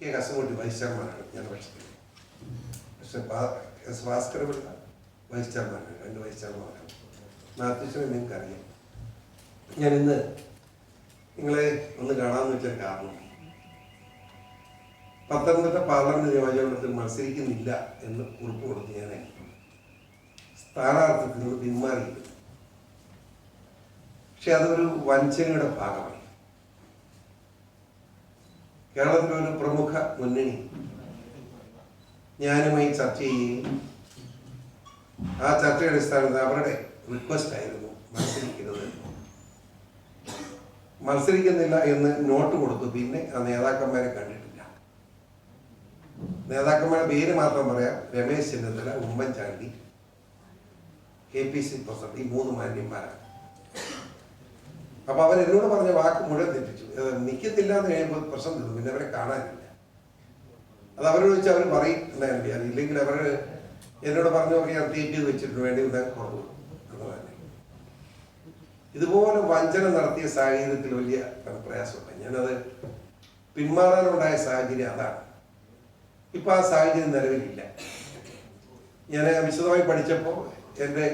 K കസമുട്ടി vice ചെയർമാനാണ് ഞാൻ പക്ഷത്തിൽ പക്ഷെ എസ് ഭാസ്കർ പിള്ള വൈസ് ചെയർമാനാണ് രണ്ട് വൈസ് ചെയർമാനാണ് മാത്യുസിനെ നിങ്ങൾക്ക് അറിയാം ഞാൻ ഇന്ന് നിങ്ങളെ ഒന്ന് കാണാമെന്ന് വെച്ചാൽ കാരണം. പത്തനംതിട്ട പാർലമെന്റ് നിയോജകമണ്ഡലത്തിൽ മത്സരിക്കുന്നില്ല എന്ന് ഉറപ്പ് കൊടുത്ത് ഞാൻ സ്ഥാനാർത്ഥിത്തിൽ നിന്ന് പിന്മാറിയിരുന്നു പക്ഷെ അതൊരു വഞ്ചനയുടെ ഭാഗമായി കേരളത്തിലെ ഒരു പ്രമുഖ മുന്നണി. ഞാനുമായി ചർച്ച ചെയ്യുകയും ആ ചർച്ചയുടെ അടിസ്ഥാനത്തിൽ അവരുടെ റിക്വസ്റ്റ് ആയിരുന്നു മത്സരിക്കരുത് മത്സരിക്കുന്നില്ല എന്ന് നോട്ട് കൊടുത്തു. പിന്നെ ആ നേതാക്കന്മാരെ കണ്ടിട്ടില്ല. നേതാക്കന്മാരുടെ പേര് മാത്രം പറയാം. Ramesh Chennithala Oommen Chandy K P C president ഈ മൂന്ന് മാന്യന്മാരാണ്. അപ്പൊ അവർ എന്നോട് പറഞ്ഞ വാക്ക് മുഴുവൻ തെറ്റിച്ചു. ഏഹ് നിൽക്കത്തില്ല എന്ന് കഴിയുമ്പോൾ പ്രശ്നം തീർന്നു. പിന്നെ അവരെ കാണാനില്ല. അത് അവരോട് വെച്ച് അവർ പറയും എന്നാണ് ഇല്ലെങ്കിൽ അവർ എന്നോട് പറഞ്ഞു ഞാൻ തീറ്റി വെച്ചിട്ട് വേണ്ടി ഞാൻ കുറവ്. എന്ന് തന്നെ. ഇതുപോലെ വഞ്ചന നടത്തിയ സാഹചര്യത്തിൽ വലിയ പ്രയാസമുണ്ട്. ഞാനത് പിന്മാറാനുണ്ടായ സാഹചര്യം അതാണ്. ഇപ്പൊ ആ സാഹചര്യം നിലവിലില്ല. ഞാൻ വിശദമായി പഠിച്ചപ്പോൾ എന്റെ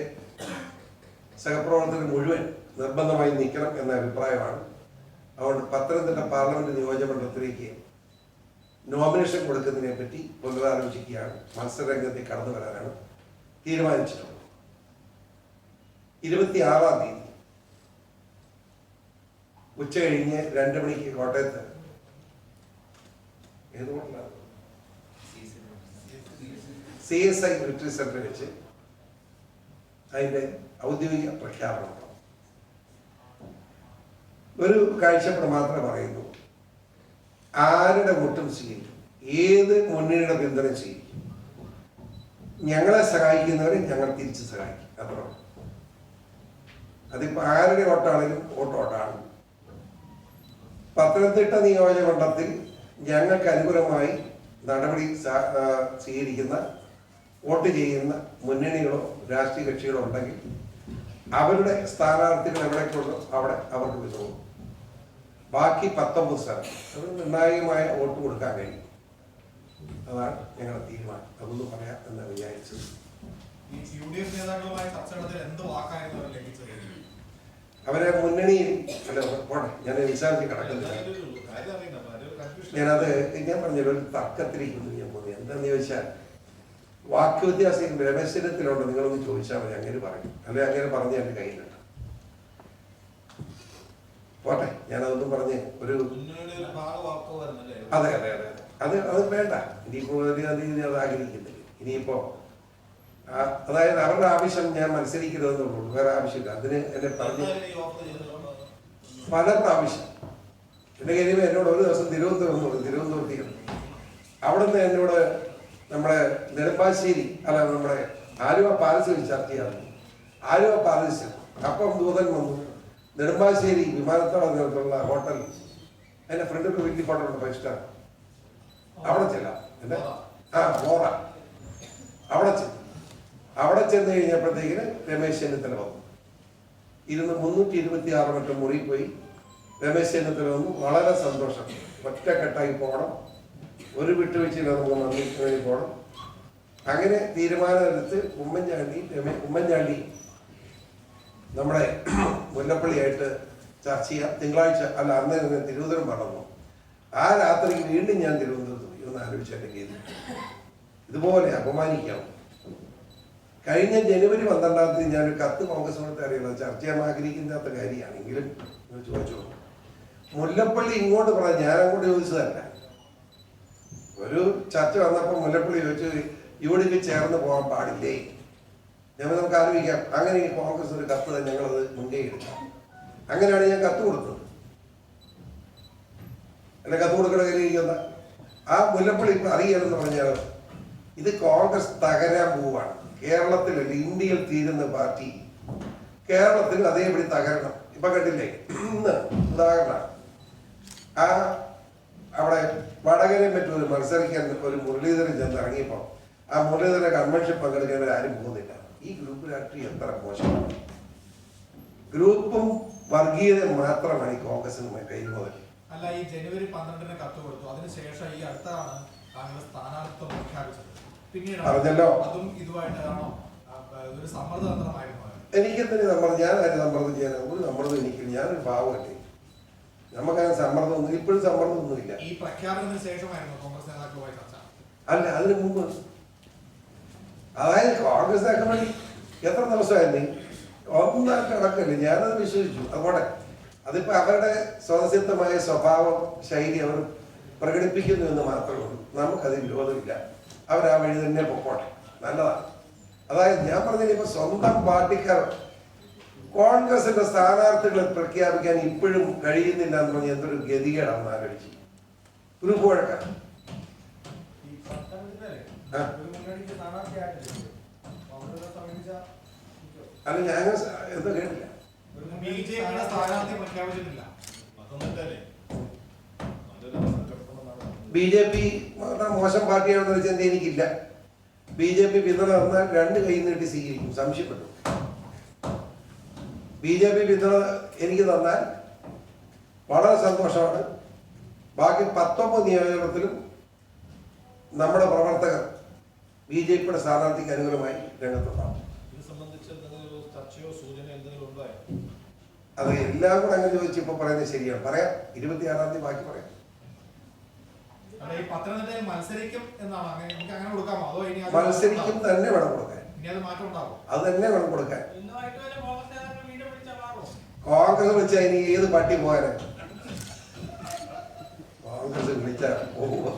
സഹപ്രവർത്തകർ മുഴുവൻ നിർബന്ധമായി നിൽക്കണം എന്ന അഭിപ്രായമാണ്. അതുകൊണ്ട് പത്തനംതിട്ട പാർലമെന്റ് നിയോജകമണ്ഡലത്തിലേക്ക് നോമിനേഷൻ കൊടുക്കുന്നതിനെ പറ്റി പുനരാലോചിക്കുകയാണ്. മത്സരരംഗത്തേക്ക് കടന്നു വരാനാണ് തീരുമാനിച്ചിട്ടുള്ളത്. ഇരുപത്തി ആറാം തീയതി ഉച്ച കഴിഞ്ഞ് രണ്ട് മണിക്ക് കോട്ടയത്ത്? സി എസ് ഐ മിലിറ്ററി സെന്ററിൽ വെച്ച് അതിന്റെ ഔദ്യോഗിക പ്രഖ്യാപനം. ഒരു കാഴ്ചപ്പാട് മാത്രമേ പറയുന്നു. ആരുടെ വോട്ടും സ്വീകരിക്കും. ഏത് മുന്നണിയുടെ പിന്തുണ സ്വീകരിക്കും. ഞങ്ങളെ സഹായിക്കുന്നവരെ ഞങ്ങൾ തിരിച്ച് സഹായിക്കും. അത്ര അതിപ്പോ ആരുടെ വോട്ടാണെങ്കിലും വോട്ട് വോട്ടാണ്. പത്തനംതിട്ട നിയോജകമണ്ഡലത്തിൽ ഞങ്ങൾക്ക് അനുകൂലമായി നടപടി സ്വീകരിക്കുന്ന വോട്ട് ചെയ്യുന്ന മുന്നണികളോ രാഷ്ട്രീയ കക്ഷികളോ ഉണ്ടെങ്കിൽ അവരുടെ സ്ഥാനാർത്ഥികൾ എവിടേക്കുള്ളോ അവിടെ അവർക്ക് വിധവും ബാക്കി പത്തൊമ്പത് സ്ഥലം. അത് നിർണായകമായ വോട്ട് കൊടുക്കാൻ കഴിയും. അതാണ് ഞങ്ങളുടെ തീരുമാനം. അതൊന്നും പറയാം എന്ന് ലംഘിച്ചത്? അവരെ മുന്നണിയിൽ അല്ല പോട്ടെ ഞാൻ വിശാലിച്ച് കിടക്കുന്നില്ല. ഞാനത് ഞാൻ പറഞ്ഞല്ലോ ഒരു തർക്കത്തിലേക്കൊന്നും ഞാൻ പോകുന്നത് എന്താന്ന് ചോദിച്ചാൽ വാക്ക് വ്യത്യാസം രമേശനത്തിലുണ്ട് നിങ്ങളൊന്ന് ചോദിച്ചാൽ മതി. അങ്ങനെ പറയും. അല്ലെ അങ്ങനെ പറഞ്ഞ് എന്റെ കയ്യിലുണ്ട്. പോട്ടെ ഞാനതൊന്നും പറഞ്ഞ് ഒരു അതെ അതെ അതെ. അത് അത് വേണ്ട. ഇനിയിപ്പോ ഒരു അത് ആഗ്രഹിക്കുന്നില്ല. ഇനിയിപ്പോ അതായത് അവരുടെ ആവശ്യം ഞാൻ മത്സരിക്കരുതെന്നുള്ളൂ. വേറെ ആവശ്യമില്ല. അതിന് എന്നെ പറഞ്ഞു എന്നെ പല പ്രാവശ്യം എന്റെ കയ്യിൽ എന്നോട് ഒരു ദിവസം തിരുവനന്തപുരം പറഞ്ഞു തിരുവനന്തപുരത്തേക്ക് അവിടുന്ന് എന്നോട് നമ്മുടെ നെടുമ്പാശ്ശേരി അല്ല നമ്മുടെ ആലുവ പാലസ് വെച്ച് ചർച്ച ചെയ്യാറുണ്ട് ആലുവ പാലസ് അപ്പം ദൂതൻ വന്നു. നെടുമ്പാശ്ശേരി വിമാനത്താവളത്തിലുള്ള ഹോട്ടൽ. എന്റെ ഫ്രണ്ട് ഒരു വലിയ ഹോട്ടലുണ്ട് ഫൈവ് സ്റ്റാർ അവിടെ ചെല്ലാം. എന്റെ ആ മോറ. അവിടെ ചെന്നു അവിടെ ചെന്ന് കഴിഞ്ഞപ്പോഴത്തേക്കിന് രമേശ് ചെന്നിത്തല വന്നു. ഇരുന്ന് മുന്നൂറ്റി ഇരുപത്തി ആറ് മറ്റും മുറി പോയി രമേശ് ചെന്നിത്തല വന്നു. വളരെ സന്തോഷം. ഒറ്റക്കെട്ടായി പോകണം. ഒരു വിട്ടുവീഴ്ചയിൽ നമുക്ക് നന്ദി പോകണം. അങ്ങനെ തീരുമാനമെടുത്ത് ഉമ്മൻചാണ്ടി ഉമ്മൻചാണ്ടി നമ്മുടെ മുല്ലപ്പള്ളിയായിട്ട് ചർച്ച ചെയ്യാം. തിങ്കളാഴ്ച അല്ല അന്ന് തന്നെ തിരുവനന്തപുരം പറഞ്ഞു ആ രാത്രിക്ക് വീണ്ടും ഞാൻ തിരുവനന്തപുരത്ത് പോയി. ഒന്ന് ആലോചിച്ചെന്റെ കേസ് ഇതുപോലെ അപമാനിക്കാം. കഴിഞ്ഞ ജനുവരി പന്ത്രണ്ടാം തീയതി ഞാനൊരു കത്ത് കോൺഗ്രസ് അറിയുന്നത് ചർച്ച ചെയ്യാൻ ആഗ്രഹിക്കാത്ത കാര്യമാണെങ്കിലും ചോദിച്ചു. മുല്ലപ്പള്ളി ഇങ്ങോട്ട് പറഞ്ഞു ഞാൻ അങ്ങോട്ട് ചോദിച്ചതല്ല. ഒരു ചർച്ച വന്നപ്പോൾ മുല്ലപ്പള്ളി ചോദിച്ചു ഇവിടേക്ക് ചേർന്ന് പോകാൻ പാടില്ലേ? ഞാൻ നമുക്ക് ആലോചിക്കാം. അങ്ങനെ ഈ കോൺഗ്രസ് ഒരു കത്ത് ഞങ്ങളത് മുൻകൈ എടുക്കാം അങ്ങനെയാണ് ഞാൻ കത്ത് കൊടുത്തത്. എന്നെ കത്ത് കൊടുക്കണ കയ്യിലിരിക്കുന്ന ആ മുല്ലപ്പള്ളി ഇപ്പൊ അറിയണമെന്ന് പറഞ്ഞാൽ ഇത് കോൺഗ്രസ് തകരാൻ പോവാണ്. കേരളത്തിലല്ല ഇന്ത്യയിൽ തീരുന്ന പാർട്ടി. കേരളത്തിൽ അതേപടി തകരണം. ഇപ്പൊ കണ്ടില്ലേ? ഇന്ന് ഉദാഹരണം. ആ അവിടെ വടകരെ പറ്റി മത്സരിക്കാൻ ഒരു മുരളീധരൻ ചെന്ന് ഇറങ്ങിയപ്പോൾ ആ മുരളീധരൻ കൺവെൻഷൻ പങ്കെടുക്കാൻ ആരും പോകുന്നില്ല. ഈ ഗ്രൂപ്പ് രാഷ്ട്രീയം എത്ര മോശമാണ്? ഗ്രൂപ്പും വർഗീയത മാത്രമാണ് ഈ കോൺഗ്രസിന് കയ്യിൽ മുതൽ അല്ല ഈ ജനുവരി പന്ത്രണ്ടിന് കത്ത് കൊടുത്തു. അതിനുശേഷം ഈ അടുത്താണ് താങ്കൾ സ്ഥാനാർത്ഥിത്വം പ്രഖ്യാപിച്ചത്. പിന്നീട് പറഞ്ഞല്ലോ. അതും ഇതുമായിട്ടാണോ ഒരു സമ്മർദ്ദ തന്ത്രമായിരുന്നു? എനിക്കെന്തിനു സമ്മർദ്ദം ഞാൻ ആരും സമ്മർദ്ദം ചെയ്യാൻ ഒരു സമ്മർദ്ദം എനിക്കില്ല ഞാനൊരു പാവമല്ലേ നമുക്കങ്ങനെ സമ്മർദ്ദമൊന്നും ഇപ്പോഴും സമ്മർദ്ദമൊന്നുമില്ല. ഈ പ്രഖ്യാപനത്തിന് ശേഷമായിരുന്നു കോൺഗ്രസ് നേതാക്കളുമായി ചർച്ച. അല്ല അതിന് മുമ്പ് അതായത് കോൺഗ്രസ് ആക്രമണം എത്ര ദിവസമായിരുന്നു ഒന്നാം കിടക്കല്ല ഞാനത് വിശ്വസിച്ചു. അതുപോലെ അതിപ്പോ അവരുടെ സ്വതസിദ്ധമായ സ്വഭാവം ശൈലി അവർ പ്രകടിപ്പിക്കുന്നു എന്ന് മാത്രമേ ഉള്ളൂ. നമുക്കതിൽ വിരോധമില്ല. അവർ ആ വഴി തന്നെ പൊക്കോട്ടെ. നല്ലതാണ്. അതായത് ഞാൻ പറഞ്ഞ സ്വന്തം പാർട്ടിക്കാർ കോൺഗ്രസിന്റെ സ്ഥാനാർത്ഥികളെ പ്രഖ്യാപിക്കാൻ ഇപ്പോഴും കഴിയുന്നില്ല എന്ന് പറഞ്ഞ എന്തൊരു ഗതികേടാണെന്ന് ആലോചിച്ചു. ഒരു വഴക്കാം ഈ പത്തനംതിട്ടയിലെ ആ. ഒരു മുന്നണിക്ക് സ്ഥാനാർത്ഥിയായിട്ടില്ലേ? കോൺഗ്രസ് സമീപിച്ച അല്ല ഞാൻ എന്താ കേട്ടില്ല. ബി ജെ പി മോശം പാർട്ടിയാണെന്ന് വെച്ചാൽ എന്താ എനിക്കില്ല. ബി ജെ പി പിന്തുണ തന്നാൽ രണ്ട് കൈ നീട്ടി സ്വീകരിക്കും. സംശയപ്പെട്ടു. ബി ജെ പി പിന്തുണ എനിക്ക് തന്നാൽ വളരെ സന്തോഷമാണ്. ബാക്കി പത്തൊമ്പത് നിയോജകത്തിലും നമ്മുടെ പ്രവർത്തകർ ബി ജെ പിയുടെ സ്ഥാനാർത്ഥിക്ക് അനുകൂലമായി രംഗത്തുണ്ടാവും. അത് എല്ലാം കൂടെ അങ്ങനെ ചോദിച്ചു ഇപ്പൊ പറയുന്നത് ശരിയാണ്. പറയാം. ഇരുപത്തിയാറാം തീയതി ബാക്കി പറയാം. മത്സരിക്കും എന്നാണ്? അങ്ങനെ നമുക്ക് അങ്ങനെ കൊടുക്കാമോ? അതോ ഇനി മത്സരിക്കും തന്നെ വേണം കൊടുക്കാൻ. ഇനി അത് തന്നെ വേണം കൊടുക്കാൻ. കോൺഗ്രസ് വിളിച്ചാൽ ഇനി ഏത് പട്ടി പോയാലും കോൺഗ്രസ് വിളിച്ചാൽ പോകുമോ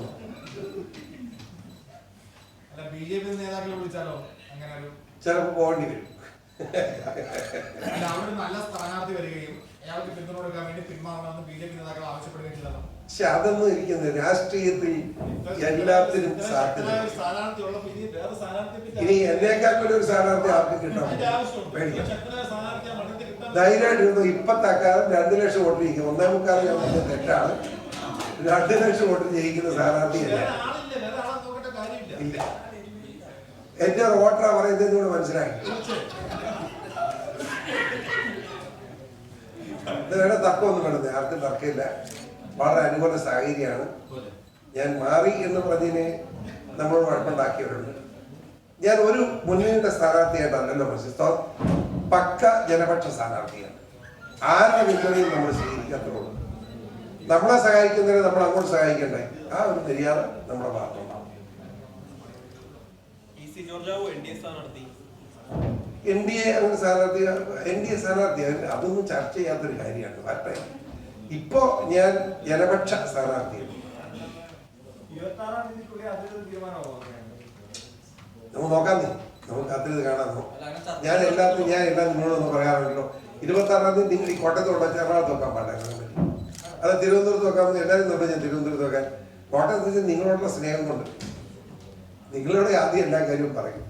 ബി ജെ പി നേതാക്കളെ വിളിച്ചാലോ? അങ്ങനെ ഒരു ചിലപ്പോൾ പോകേണ്ടി വരും. അല്ല അവിടെ നല്ല സ്ഥാനാർത്ഥി വരികയും അയാൾക്ക് പിന്തുണ കൊടുക്കാൻ വേണ്ടി പിന്മാറണമെന്ന് ബി ജെ പി നേതാക്കൾ ആവശ്യപ്പെടുകയില്ലല്ലോ പക്ഷെ അതൊന്നും ഇരിക്കുന്നത് രാഷ്ട്രീയത്തിൽ എല്ലാത്തിനും സാധ്യത. ഇനി എന്നേക്കാൾ കൂടി ഒരു സ്ഥാനാർത്ഥി ആർക്ക് കിട്ടണം ധൈര്യമായിട്ട് ഇപ്പൊ പേടിക്കാം രണ്ടു ലക്ഷം വോട്ട് ജയിക്കും. ഒന്നേ മുക്കാൽ പറഞ്ഞ തെറ്റാണ്. രണ്ടു ലക്ഷം വോട്ട് ജയിക്കുന്ന സ്ഥാനാർത്ഥിയല്ല. ഇല്ല. എന്റെ റോട്ടറാ പറയുന്നത് കൂടെ മനസ്സിലായി. വേറെ തർക്കമൊന്നും വേണ്ടത് ആർക്കും തർക്കമില്ല. വളരെ അനുകൂല സാഹചര്യമാണ്. ഞാൻ മാറി എന്ന് പറഞ്ഞതിനെ നമ്മൾ വഴപ്പുണ്ടാക്കിയവരുണ്ട് ഞാൻ ഒരു മുന്നണിയുടെ സ്ഥാനാർത്ഥിയായിട്ടല്ലല്ലോ മനസ്സിലോ പക്ക ജനപക്ഷ സ്ഥാനാർത്ഥിയാണ്. ആരുടെ പിന്തുണയും നമ്മൾ സ്വീകരിക്കാത്തുള്ളൂ നമ്മളെ സഹായിക്കുന്നതിന് നമ്മൾ അങ്ങോട്ട് സഹായിക്കണ്ടേ? ആ ഒരു മര്യാദ നമ്മുടെ ജോർജാവു എൻ ഡി എ സ്ഥാനാർത്ഥി? എൻ ഡി എ അങ്ങനെ സ്ഥാനാർത്ഥി എൻ ഡി എ സ്ഥാനാർത്ഥി അതിന് അതൊന്നും ചർച്ച ചെയ്യാത്തൊരു കാര്യമാണ് വരട്ടെ. ഇപ്പോ ഞാൻ ജനപക്ഷ സ്ഥാനാർത്ഥിയാണ്? നമുക്ക് നോക്കാം നീ. നമുക്ക് അത്രയും കാണാം. ഞാൻ എല്ലാത്തിനും ഞാൻ എല്ലാം നിങ്ങളോടൊന്ന് പറയാറുണ്ടല്ലോ ഇരുപത്തി ആറാം തീയതി നിങ്ങൾ ഈ കോട്ടയത്ത് കൊണ്ട എറണാകുളത്ത് നോക്കാൻ പാടില്ല അത് തിരുവനന്തപുരത്ത് നോക്കാമെന്ന് എല്ലാവരും നിർബന്ധം ഞാൻ തിരുവനന്തപുരത്ത് നോക്കാൻ കോട്ടയത്ത് നിങ്ങളോടുള്ള സ്നേഹം കൊണ്ട്. നിങ്ങളോട് ആദ്യം എല്ലാ കാര്യവും പറയും.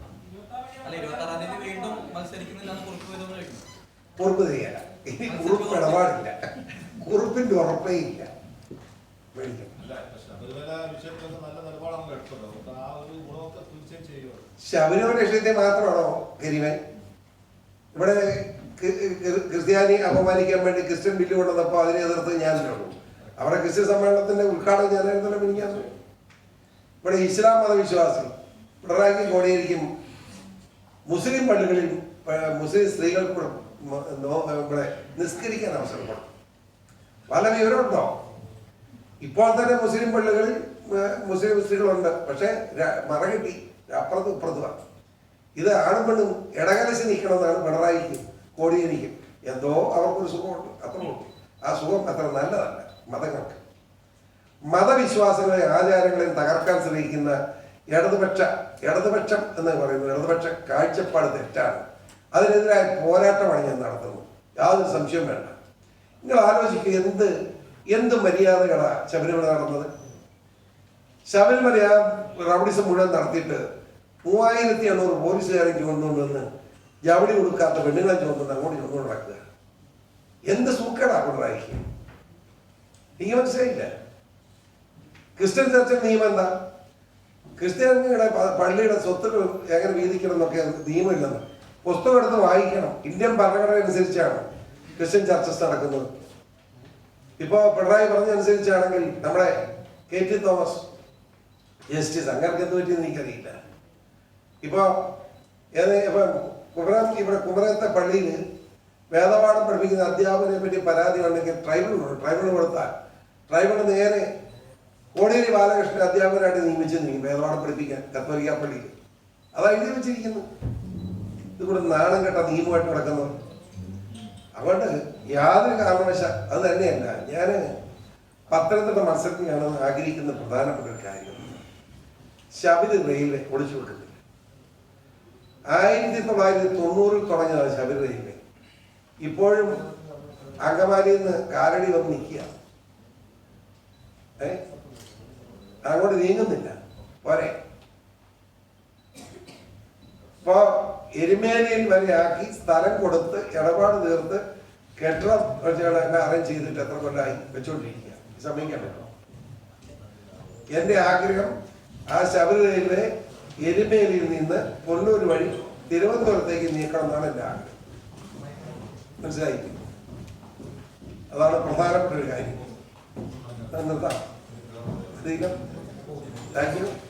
കുറുപ്പ് തരികയില്ല. ഇനി കുറുപ്പ് ഇടപാടില്ല. കുറുപ്പിന്റെ ഉറപ്പേ ഇല്ല. ശബരിമല വിഷയത്തെ മാത്രമാണോ ഗരിവൻ ഇവിടെ ക്രി- ക്രി- ക്രിസ്ത്യാനി അപമാനിക്കാൻ വേണ്ടി ക്രിസ്ത്യൻ ബില്ല് കൊണ്ടുവന്നപ്പോൾ അതിനെ എതിർത്ത് ഞാനല്ലേ ഉള്ളൂ. അവരുടെ ക്രിസ്ത്യൻ സമ്മേളനത്തിന്റെ ഉദ്ഘാടനം ഞാനായിരുന്നല്ലോ മിനിക്കാൻ ഇവിടെ ഇസ്ലാം മതവിശ്വാസി പിണറായിക്ക് കോടിയിരിക്കും. മുസ്ലിം പള്ളികളിൽ മുസ്ലിം സ്ത്രീകൾക്ക് ഇവിടെ നിസ്കരിക്കാൻ അവസരം കൊടുക്കും പല വിവരമുണ്ടോ? ഇപ്പോൾ തന്നെ മുസ്ലിം പള്ളികളിൽ മുസ്ലിം സ്ത്രീകളുണ്ട്. പക്ഷേ മറകിട്ടി അപ്പുറത്തും ഇപ്പുറത്തുമാണ്. ഇത് ആണും പെണ്ണും ഇടകലശി നിൽക്കണമെന്നാണ് പിണറായിക്ക് കോടിയിരിക്കും. എന്തോ അവർക്കൊരു സുഖമുണ്ട്. അത്രേ ഉള്ളൂ. ആ സുഖം അത്ര നല്ലതല്ല മതങ്ങൾക്ക്. മതവിശ്വാസങ്ങളെ ആചാരങ്ങളെയും തകർക്കാൻ ശ്രമിക്കുന്ന ഇടതുപക്ഷ ഇടതുപക്ഷം എന്ന് പറയുന്നത് ഇടതുപക്ഷ കാഴ്ചപ്പാട് തെറ്റാണ്. അതിനെതിരായ പോരാട്ടമാണ് ഞാൻ നടത്തുന്നത്. യാതൊരു സംശയവും വേണ്ട. നിങ്ങൾ ആലോചിക്കുക എന്ത് എന്ത് മര്യാദകളാണ് ശബരിമല നടന്നത്? ശബരിമല റൗഡിസം മുഴുവൻ നടത്തിയിട്ട് മൂവായിരത്തി എണ്ണൂറ് പോലീസുകാരെ ചുമന്നുകൊണ്ടുവന്ന് ജവടി കൊടുക്കാത്ത പെണ്ണുങ്ങളെ ചുമന്നുകൊണ്ട് അങ്ങോട്ട് ചുമന്നുകൊണ്ട് നടക്കുക എന്ത് സൂക്കേടാ കൊണ്ടായിരിക്കും എനിക്ക് മനസ്സിലായില്ല. ക്രിസ്ത്യൻ ചർച്ചിൽ നിയമം എന്താ? ക്രിസ്ത്യാനിയുടെ പള്ളിയുടെ സ്വത്തുക്കൾ എങ്ങനെ വീതിക്കണം എന്നൊക്കെ നിയമം ഇല്ലെന്ന് പുസ്തകം എടുത്ത് വായിക്കണം. ഇന്ത്യൻ ഭരണഘടന അനുസരിച്ചാണ് ക്രിസ്ത്യൻ ചർച്ചസ് നടക്കുന്നത്. ഇപ്പോ പിണറായി പറഞ്ഞനുസരിച്ചാണെങ്കിൽ നമ്മുടെ കെ ടി തോമസ് ജസ്റ്റിസ് അങ്ങനെ എന്ത് പറ്റിയെന്ന് എനിക്കറിയില്ല. ഇപ്പോ ഏത് ഇപ്പൊ കുമരൻ ഇവിടെ കുമരത്തെ പള്ളിയിൽ വേദപാഠം പഠിപ്പിക്കുന്ന അധ്യാപകനെ പറ്റി പരാതി ഉണ്ടെങ്കിൽ ട്രൈബൽ ട്രൈബൽ കൊടുത്താൽ ട്രൈബൽ നേരെ കോടിയേരി ബാലകൃഷ്ണൻ അധ്യാപകനായിട്ട് നിയമിച്ചു നീ വേദപാഠം പഠിപ്പിക്കാൻ കത്തോലിക്ക പള്ളിയിൽ. അതാ എഴുതി വെച്ചിരിക്കുന്നു ഇതിവിടെ നാണം കെട്ട നിയമമായിട്ട് നടക്കുന്നത് അതുകൊണ്ട് യാതൊരു കാരണവശ അത് തന്നെയല്ല. ഞാൻ പത്തനംതിട്ട മത്സരത്തിനാണ് ആഗ്രഹിക്കുന്ന പ്രധാനപ്പെട്ട ഒരു കാര്യം. ശബരി റെയിൽവേ ഒളിച്ചു കൊടുക്കുന്നില്ല ആയിരത്തി തൊള്ളായിരത്തി തൊണ്ണൂറിൽ തുടങ്ങിയതാണ് ശബരി റെയിൽവേ. ഇപ്പോഴും അങ്കമാലിയിൽ നിന്ന് കാലടി വന്ന് നിൽക്കുക ഏ? അങ്ങോട്ട് നീങ്ങുന്നില്ല. പോരെ. ഇപ്പോ എരുമേനയിൽ വരെയാക്കി സ്ഥലം കൊടുത്ത് ഇടപാട് തീർത്ത് കെട്ടിടം അറേഞ്ച് ചെയ്തിട്ട് എത്ര കൊല്ലമായി വെച്ചോണ്ടിരിക്കുക. പറ്റുമോ? എന്റെ ആഗ്രഹം ആ ശബരിമലയിലെ എരുമേലിയിൽ നിന്ന് പൊള്ളൂർ വഴി തിരുവനന്തപുരത്തേക്ക് നീക്കണം എന്നാണ് എന്റെ ആഗ്രഹം. മനസ്സിലായി? അതാണ് പ്രധാനപ്പെട്ട ഒരു കാര്യം നിർത്താം. നിർത്താം Thank you.